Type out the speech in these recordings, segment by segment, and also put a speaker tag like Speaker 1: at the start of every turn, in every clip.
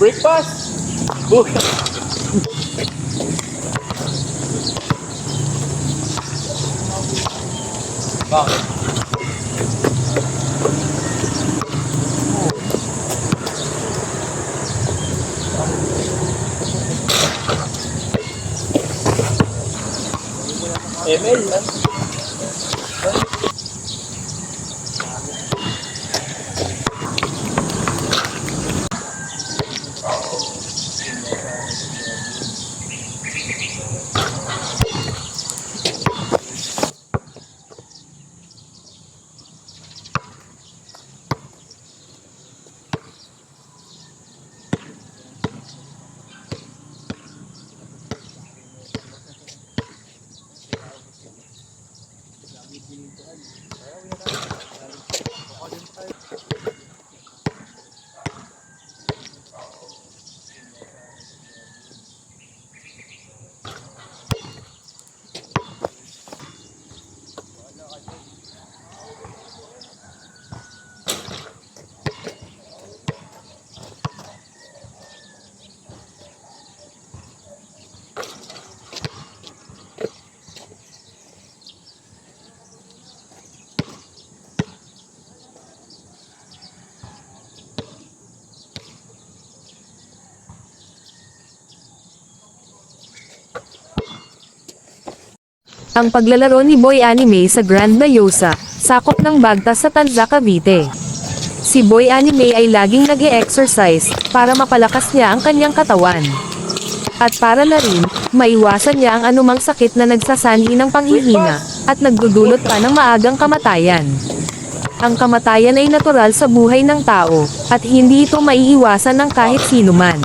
Speaker 1: Breakfast! Buhay! Bakit? ML lang. Thank you.
Speaker 2: Ang paglalaro ni Boy Anime sa Grand Mayosa, sakop ng Bagta sa Tanza Cavite. Si Boy Anime ay laging nag exercise para mapalakas niya ang kanyang katawan. At para na rin, maiwasan niya ang anumang sakit na nagsasanhi ng panghihina, at nagdudulot pa ng maagang kamatayan. Ang kamatayan ay natural sa buhay ng tao, at hindi ito maiiwasan ng kahit sino man.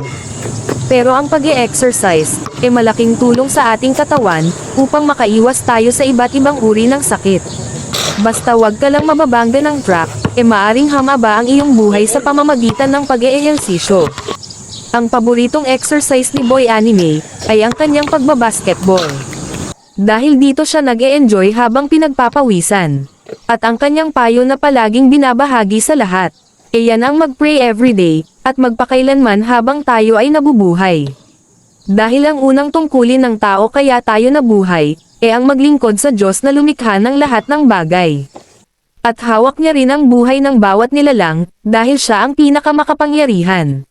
Speaker 2: Pero ang pag exercise ay malaking tulong sa ating katawan, upang makaiwas tayo sa iba't ibang uri ng sakit. Basta wag ka lang mababangga ng track, e maaring hamaba ang iyong buhay sa pamamagitan ng pag-eehersisyo. Ang paboritong exercise ni Boy Anime, ay ang kanyang pagbabasketball. Dahil dito siya nag enjoy habang pinagpapawisan. At ang kanyang payo na palaging binabahagi sa lahat. E yan ang mag-pray everyday, at magpakailanman habang tayo ay nabubuhay. Dahil ang unang tungkulin ng tao kaya tayo nabuhay, e ang maglingkod sa Diyos na lumikha ng lahat ng bagay. At hawak niya rin ang buhay ng bawat nilalang, dahil siya ang pinakamakapangyarihan.